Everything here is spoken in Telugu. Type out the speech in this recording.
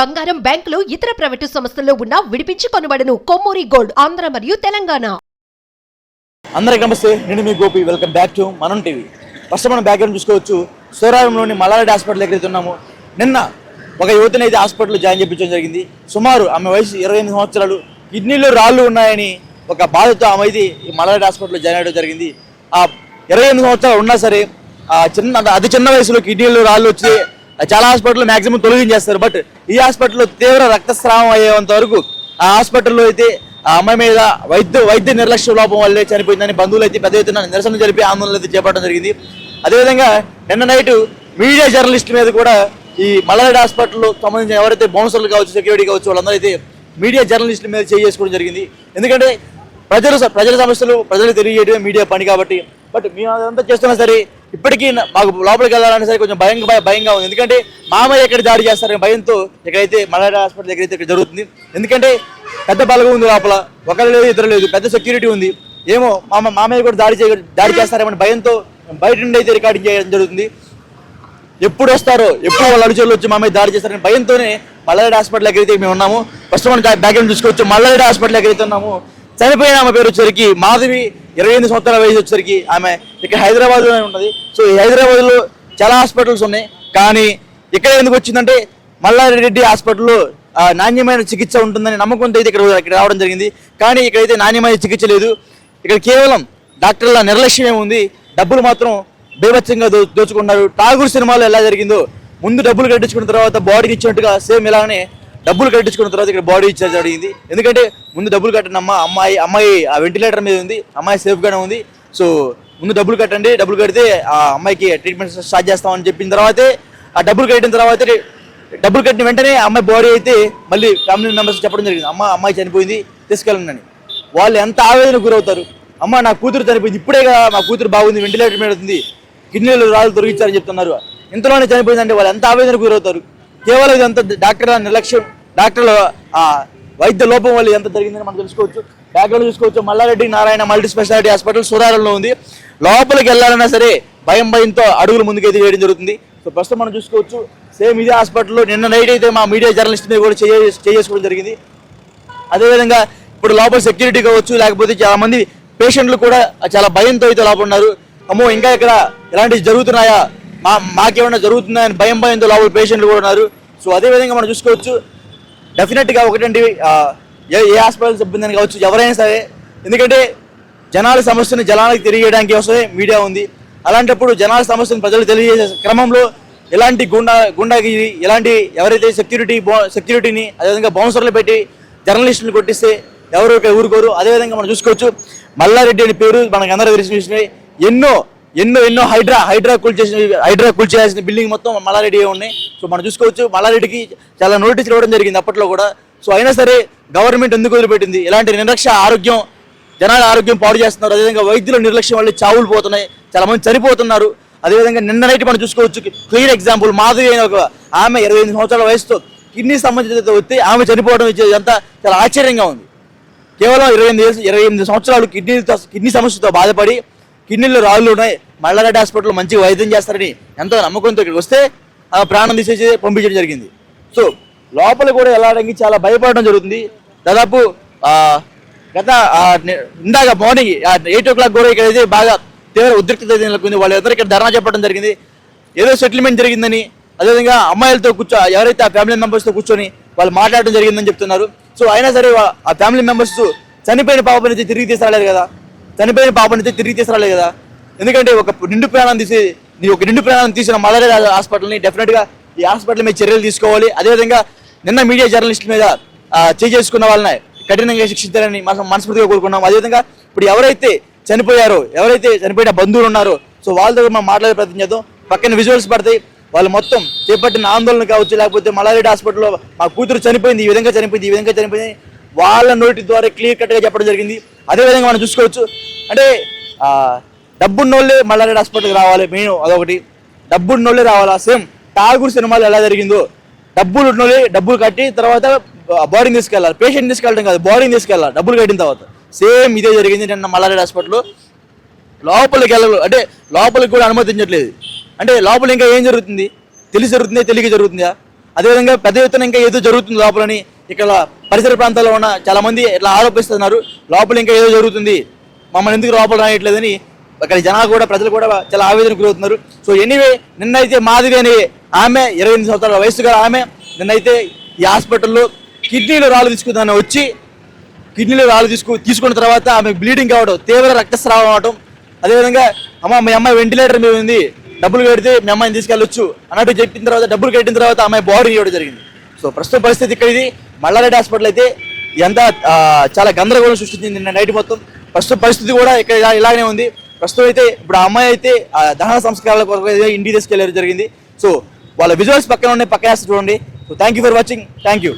బంగారం బ్యాంకులు ఇతర ప్రైవేటు సంస్థల్లో ఉన్న విడిపించి కొనబడను. కొమ్మూరి గోల్డ్ ఆంధ్ర మరియు తెలంగాణ. అందరికీ నమస్తే. నేను మీ Gopi. Welcome back to Manam TV first మనం బ్యాక్గ్రౌండ్ చూసుకోవచ్చు? సోరారంలోని మలారెడ్డి హాస్పిటల్ దగ్గర ఉన్నాము నిన్న ఒక యువతిని అయితే హాస్పిటల్లో జాయిన్ చేయించడం జరిగింది. సుమారు ఆమె వయసు ఇరవై ఎనిమిది సంవత్సరాలు. కిడ్నీలో రాళ్ళు ఉన్నాయని ఒక బాధతో ఆమె అయితే ఈ మలారెడ్డి హాస్పిటల్లో జాయిన్ అవ్వడం జరిగింది. ఆ ఇరవై ఎనిమిది సంవత్సరాలు ఉన్నా సరే ఆ చిన్న అతి చిన్న వయసులో కిడ్నీలో రాళ్ళు వచ్చి చాలా హాస్పిటల్లో మాక్సిమం తొలగించేస్తారు. బట్ ఈ హాస్పిటల్లో తీవ్ర రక్తస్రావం అయ్యేంత వరకు ఆ హాస్పిటల్లో అయితే ఆ అమ్మాయి మీద వైద్య వైద్య నిర్లక్ష్య లోపం వల్లే చనిపోయిందని బంధువులు అయితే పెద్ద ఎత్తున నిరసన జరిపి ఆందోళన అయితే చేపట్టడం జరిగింది. అదేవిధంగా నిన్న నైట్ మీడియా జర్నలిస్ట్ మీద కూడా ఈ మల్లారెడ్డి హాస్పిటల్లో సంబంధించిన ఎవరైతే బౌన్సర్లు కావచ్చు సెక్యూరిటీ కావచ్చు వాళ్ళందరూ అయితే మీడియా జర్నలిస్టుల మీద చేసుకోవడం జరిగింది. ఎందుకంటే ప్రజలు ప్రజల సమస్యలు ప్రజలు తెలియజేయడమే మీడియా పని కాబట్టి బట్ మేము అదంతా చేస్తున్నా సరే ఇప్పటికీ నా- మాకు లోపలికి వెళ్ళాలని సరే కొంచెం భయంగా భయంగా ఉంది. ఎందుకంటే మామయ్య ఎక్కడ దాడి చేస్తారని భయంతో ఇక్కడైతే మల్లారెడ్డి హాస్పిటల్ దగ్గర అయితే ఇక్కడ జరుగుతుంది. ఎందుకంటే పెద్ద బలగం ఉంది లోపల ఒకరు లేదు ఇద్దరు లేదు పెద్ద సెక్యూరిటీ ఉంది. ఏమో మామ మామయ్య కూడా దాడి చేయ దాడి చేస్తారేమని భయంతో బయట నుండి అయితే రికార్డింగ్ చేయడం జరుగుతుంది. ఎప్పుడు వస్తారో ఎప్పుడు వాళ్ళ అడుచులు వచ్చి మామయ్య దాడి చేస్తారని భయంతోనే మల్లారెడ్డి హాస్పిటల్ దగ్గర అయితే మేము ఉన్నాము ఫస్ట్ మనం బ్యాక్గ్రౌండ్ చూసుకోవచ్చు. మల్లారెడ్డి హాస్పిటల్ దగ్గర అయితే ఉన్నాము చనిపోయిన ఆమె పేరు వచ్చేసరికి మాధవి ఇరవై ఎనిమిది సంవత్సరాల వయసు వచ్చేసరికి ఆమె ఇక్కడ హైదరాబాద్లోనే ఉంటుంది సో ఈ చాలా హాస్పిటల్స్ ఉన్నాయి. కానీ ఇక్కడ ఎందుకు వచ్చిందంటే మల్లారెడ్డి హాస్పిటల్లో ఆ, నాణ్యమైన చికిత్స ఉంటుందని నమ్మకంతో అయితే ఇక్కడ ఇక్కడ రావడం జరిగింది. కానీ ఇక్కడైతే నాణ్యమైన చికిత్స లేదు. ఇక్కడ కేవలం డాక్టర్ల నిర్లక్ష్యమే ఉంది. డబ్బులు మాత్రం బీభత్సంగా దో దోచుకున్నారు. ఠాగూర్ సినిమాలో ఎలా జరిగిందో ముందు డబ్బులు కట్టించుకున్న తర్వాత బాడీకి ఇచ్చినట్టుగా సేమ్ ఇలానే డబ్బులు కట్టించుకున్న తర్వాత ఇక్కడ బాడీ ఇచ్చేది జరిగింది. ఎందుకంటే ముందు డబ్బులు కట్టండి అమ్మ అమ్మాయి అమ్మాయి ఆ వెంటిలేటర్ మీద ఉంది అమ్మాయి సేఫ్గానే ఉంది. సో ముందు డబ్బులు కట్టండి డబ్బులు కడితే ఆ అమ్మాయికి ట్రీట్మెంట్ స్టార్ట్ చేస్తామని చెప్పిన తర్వాతే ఆ డబ్బులు కట్టిన తర్వాత డబ్బులు కట్టిన వెంటనే ఆ అమ్మాయి బాడీ అయితే మళ్ళీ ఫ్యామిలీ మెంబర్స్ చెప్పడం జరిగింది. అమ్మ అమ్మాయి చనిపోయింది తీసుకెళ్ళండి వాళ్ళు ఎంత ఆవేదన గురవుతారు. అమ్మ నా కూతురు చనిపోయింది ఇప్పుడే కదా మా కూతురు బాగుంది వెంటిలేటర్ మీద ఉంది కిడ్నీలు రాళ్ళు తొలగించారని చెప్తున్నారు. ఇంతలోనే చనిపోయిందంటే వాళ్ళు ఎంత ఆవేదన గురవుతారు? కేవలం ఇదంతా డాక్టర్ నిర్లక్ష్యం. డాక్టర్లు వైద్య లోపం వల్ల ఎంత జరిగిందని మనం తెలుసుకోవచ్చు. బ్యాక్గ్రౌండ్ చూసుకోవచ్చు. Malla Reddy Narayana multi speciality hospital సూరారంలో ఉంది. లోపలికి వెళ్ళాలన్నా సరే భయం భయంతో అడుగులు ముందుకైతే వేయడం జరుగుతుంది. సో ప్రస్తుతం మనం చూసుకోవచ్చు. సేమ్ ఇదే హాస్పిటల్లో నిన్న నైట్ అయితే మా మీడియా జర్నలిస్ట్ మీద కూడా చేయ- చేసుకోవడం జరిగింది. అదేవిధంగా ఇప్పుడు లోపల సెక్యూరిటీ కావచ్చు లేకపోతే చాలా మంది పేషెంట్లు కూడా చాలా భయంతో అయితే లోపల ఉన్నారు. అమ్మో ఇంకా ఇక్కడ ఇలాంటివి జరుగుతున్నాయా? మా మాకేమైనా జరుగుతుందా అని భయం భయంతో లోపల పేషెంట్లు కూడా ఉన్నారు. సో అదే విధంగా మనం చూసుకోవచ్చు. డెఫినెట్గా ఒకటండి ఏ ఏ హాస్పిటల్ సిబ్బంది అని కావచ్చు ఎవరైనా సరే. ఎందుకంటే జనాల సమస్యను జనాలకు తెలియజేయడానికి వస్తే మీడియా ఉంది. అలాంటప్పుడు జనాల సమస్యను ప్రజలు తెలియజేసే క్రమంలో ఎలాంటి గుండా గుండాగిరి ఎలాంటి ఎవరైతే సెక్యూరిటీ బో సెక్యూరిటీని అదేవిధంగా బౌన్సర్లు పెట్టి జర్నలిస్టులు కొట్టిస్తే ఎవరు ఒక ఊరుకోరు. అదేవిధంగా మనం చూసుకోవచ్చు మల్లారెడ్డి అనే పేరు మనకు అందరూ తెలిసిన విషయమే. ఎన్నో ఎన్నో ఎన్నో హైడ్రా హైడ్రా కూల్ చేసిన హైడ్రా కూల్ చేయాల్సిన బిల్డింగ్ మొత్తం మల్లారెడ్డి ఉన్నాయి. సో మనం చూసుకోవచ్చు మల్లారెడ్డికి చాలా నోటీసులు ఇవ్వడం జరిగింది అప్పట్లో కూడా. సో అయినా సరే గవర్నమెంట్ ఎందుకు వదిలిపెట్టింది? ఇలాంటి నిర్లక్ష్య ఆరోగ్యం జనాల ఆరోగ్యం పాడు చేస్తున్నారు. అదేవిధంగా వైద్యుల నిర్లక్ష్యం వల్ల చావులు పోతున్నాయి. చాలా మంది చనిపోతున్నారు. అదేవిధంగా నిన్న నైట్ మనం చూసుకోవచ్చు క్లియర్ ఎగ్జాంపుల్ మాధవి అయిన ఒక ఆమె ఇరవై ఎనిమిది సంవత్సరాల వయసుతో కిడ్నీ సంబంధిత వచ్చి ఆమె చనిపోవడం ఇచ్చేది చాలా ఆశ్చర్యంగా ఉంది. కేవలం ఇరవై ఎనిమిది ఇరవై ఎనిమిది సంవత్సరాలు కిడ్నీతో కిడ్నీ సమస్యతో బాధపడి కిడ్నీలో రాళ్ళు ఉన్నాయి. మల్లారెడ్డి హాస్పిటల్లో మంచి వైద్యం చేస్తారని ఎంతో నమ్మకంతో ఇక్కడికి వస్తే ఆ ప్రాణం తీసేసి పంపించడం జరిగింది. సో లోపల కూడా వెళ్ళడానికి చాలా భయపడడం జరుగుతుంది. దాదాపు గత ఇందాక మార్నింగ్ ఎయిట్ ఓ క్లాక్ కూడా ఇక్కడైతే బాగా తీవ్ర ఉద్రిక్తత నెలకొంది వాళ్ళందరూ ఇక్కడ ధర్నా చెప్పడం జరిగింది. ఏదో సెటిల్మెంట్ జరిగిందని అదేవిధంగా అమ్మాయిలతో కూర్చో ఎవరైతే ఆ ఫ్యామిలీ మెంబర్స్తో కూర్చొని వాళ్ళు మాట్లాడడం జరిగిందని చెప్తున్నారు. సో అయినా సరే ఆ ఫ్యామిలీ మెంబర్స్ చనిపోయిన పాపని అయితే తిరిగి తీసుకురాలేదు కదా. చనిపోయిన పాపని అయితే తిరిగి తీసుకురాలేదు కదా. ఎందుకంటే ఒక నిండు ప్రాణం తీసి నీ ఒక నిండు ప్రాణం తీసిన మలరే హాస్పిటల్ని డెఫినెట్గా ఈ హాస్పిటల్ మీద చర్యలు తీసుకోవాలి. అదేవిధంగా నిన్న మీడియా జర్నలిస్ట్ మీద చేసుకున్న వాళ్ళని కఠినంగా శిక్షించాలని మనం మనస్ఫూర్తిగా కోరుకున్నాం అదేవిధంగా ఇప్పుడు ఎవరైతే చనిపోయారో ఎవరైతే చనిపోయిన బంధువులు ఉన్నారో సో వాళ్ళ దగ్గర మనం మాట్లాడే ప్రయత్నం చేద్దాం. పక్కన విజువల్స్ పడతాయి. వాళ్ళు మొత్తం చేపట్టిన ఆందోళన కావచ్చు లేకపోతే మలారెడ్డి హాస్పిటల్లో మా కూతురు చనిపోయింది ఈ విధంగా చనిపోయింది ఈ విధంగా చనిపోయింది వాళ్ళ నోటి ద్వారా క్లియర్ కట్గా చెప్పడం జరిగింది. అదేవిధంగా మనం చూసుకోవచ్చు. అంటే ఆ, డబ్బున్నోళ్ళే మల్లారెడ్డి హాస్పిటల్కి రావాలి మెయిన్ అదొకటి. డబ్బున్నోళ్ళే రావాలా? సేమ్ ఠాగూర్ సినిమాలో ఎలా జరిగిందో. డబ్బులు ఉన్నోళ్ళే డబ్బులు కట్టి తర్వాత బాడీని తీసుకెళ్ళాలి. పేషెంట్ తీసుకెళ్ళడం కాదు బాడీని తీసుకెళ్ళాలి. డబ్బులు కట్టిన తర్వాత. సేమ్ ఇదే జరిగింది నిన్న మల్లారెడ్డి హాస్పిటల్లో. లోపలికి వెళ్ళరు అంటే లోపలికి కూడా అనుమతించట్లేదు. అంటే లోపల ఇంకా ఏం జరుగుతుంది? తెలిసి జరుగుతుందా? తెలియక జరుగుతుందా? అదేవిధంగా పెద్ద ఎత్తున ఇంకా ఏదో జరుగుతుంది లోపలని. ఇక్కడ పరిసర ప్రాంతాల్లో ఉన్న చాలా మంది ఇట్లా ఆరోపిస్తున్నారు. లోపల ఇంకా ఏదో జరుగుతుంది. మమ్మల్ని ఎందుకు లోపల రాయట్లేదని అక్కడ జనాలు కూడా ప్రజలు కూడా చాలా ఆవేదన గురవుతున్నారు. సో ఎనీవే నిన్నైతే మాధవి అనే ఆమె ఇరవై ఎనిమిది సంవత్సరాల వయసు గల ఆమె నిన్నైతే ఈ హాస్పిటల్లో కిడ్నీలో రాళ్ళు తీసుకుందని వచ్చి కిడ్నీలో రాళ్ళు తీసుకు తీసుకున్న తర్వాత ఆమె బ్లీడింగ్ కావడం తీవ్ర రక్తస్రావం అవడం. అదేవిధంగా అమ్మ మీ అమ్మాయి వెంటిలేటర్ మీద ఉంది. డబ్బులు కడితే మీ అమ్మాయిని తీసుకెళ్ళొచ్చు అన్నట్టు చెప్పిన తర్వాత డబ్బులు కట్టిన తర్వాత ఆమె బాడీ ఇవ్వడం జరిగింది. సో ప్రస్తుత పరిస్థితి ఇక్కడ ఇది. మల్లారెడ్డి హాస్పిటల్ అయితే ఎంత చాలా గందరగోళం సృష్టించింది నిన్న నైట్ మొత్తం. ప్రస్తుత పరిస్థితి కూడా ఇక్కడ ఇలా- ఇలాగనే ఉంది. ప్రస్తుతం అయితే ఇప్పుడు ఆ అమ్మాయి అయితే ఆ దహన సంస్కారాల కొరకు ఇండియా ఇంటికి తీసుకెళ్ళడం జరిగింది. సో వాళ్ళ విజువల్స్ పక్కన ఉన్నాయి పక్కన చూడండి. So thank you for watching thank you